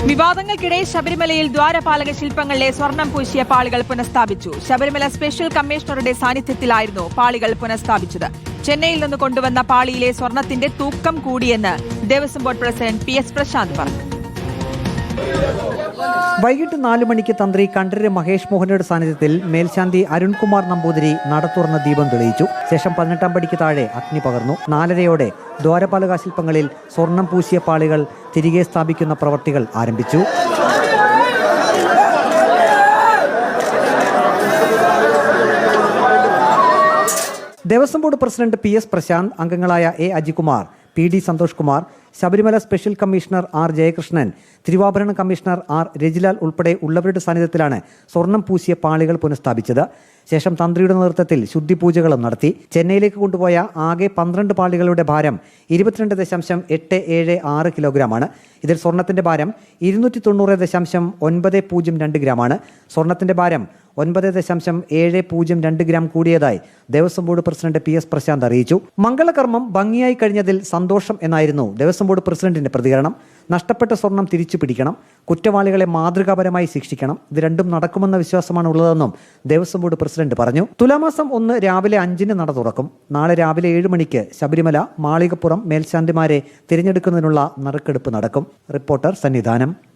വിവാദങ്ങൾക്കിടെ ശബരിമലയിൽ ദ്വാരപാലക ശില്പങ്ങളിലെ സ്വർണം പൂശിയ പാളികൾ പുനഃസ്ഥാപിച്ചു. ശബരിമല സ്പെഷ്യൽ കമ്മീഷണറുടെ സാന്നിധ്യത്തിലായിരുന്നു പാളികൾ പുനഃസ്ഥാപിച്ചത്. ചെന്നൈയിൽ നിന്ന് കൊണ്ടുവന്ന പാളിയിലെ സ്വർണത്തിന്റെ തൂക്കം കൂടിയെന്ന് Devaswom board president P S Prasanth പറഞ്ഞു. വൈകിട്ട് നാലു മണിക്ക് തന്ത്രി കണ്ഠര് മഹേഷ് മോഹനയുടെ സാന്നിധ്യത്തിൽ മേൽശാന്തി അരുൺകുമാർ നമ്പൂതിരി നട തുറന്ന ദീപം തെളിയിച്ചു. ശേഷം പതിനെട്ടാം പടിക്ക് താഴെ അഗ്നി പകർന്നു. നാലരയോടെ ദ്വാരപാലക ശില്പങ്ങളിൽ സ്വർണം പൂശിയ പാളികൾ തിരികെ സ്ഥാപിക്കുന്ന പ്രവൃത്തികൾ ആരംഭിച്ചു. Devaswom board president P S Prasanth അംഗങ്ങളായ A Ajikumar P D Santhosh Kumar Sabarimala special commissioner R Jayakrishnan തിരുവാഭരണ കമ്മീഷണർ ആർ രജിലാൽ ഉൾപ്പെടെ ഉള്ളവരുടെ സാന്നിധ്യത്തിലാണ് സ്വർണം പൂശിയ പാളികൾ പുനഃസ്ഥാപിച്ചത്. ശേഷം തന്ത്രിയുടെ നേതൃത്വത്തിൽ ശുദ്ധിപൂജകളും നടത്തി. ചെന്നൈയിലേക്ക് കൊണ്ടുപോയ ആകെ പന്ത്രണ്ട് പാളികളുടെ ഭാരം ഇരുപത്തിരണ്ട് ദശാംശം എട്ട് ഏഴ് ആറ് കിലോഗ്രാമാണ്. ഇതിൽ സ്വർണത്തിന്റെ ഭാരം ഇരുന്നൂറ്റി തൊണ്ണൂറ് ദശാംശം ഒൻപത് പൂജ്യം രണ്ട് ഗ്രാമാണ്. സ്വർണത്തിന്റെ ഭാരം ഒൻപത് ദശാംശം ഏഴ് പൂജ്യം രണ്ട് gram കൂടിയതായി Devaswom board president P S Prasanth അറിയിച്ചു. മംഗളകർമ്മം ഭംഗിയായി കഴിഞ്ഞതിൽ സന്തോഷം എന്നായിരുന്നു ദേവസ്വം ബോർഡ് പ്രസിഡന്റിന്റെ പ്രതികരണം. നഷ്ടപ്പെട്ട സ്വർണം തിരിച്ചു പിടിക്കണം. കുറ്റവാളികളെ മാതൃകാപരമായി ശിക്ഷിക്കണം. ഇത് രണ്ടും നടക്കുമെന്ന വിശ്വാസമാണ് ഉള്ളതെന്നും ദേവസ്വം ബോർഡ് പ്രസിഡന്റ് പറഞ്ഞു. തുലാമാസം ഒന്ന് രാവിലെ അഞ്ചിന് നട തുറക്കും. നാളെ രാവിലെ ഏഴ് മണിക്ക് ശബരിമല മാളികപ്പുറം മേൽശാന്തിമാരെ തിരഞ്ഞെടുക്കുന്നതിനുള്ള നറുക്കെടുപ്പ് നടക്കും. റിപ്പോർട്ടർ സന്നിധാനം.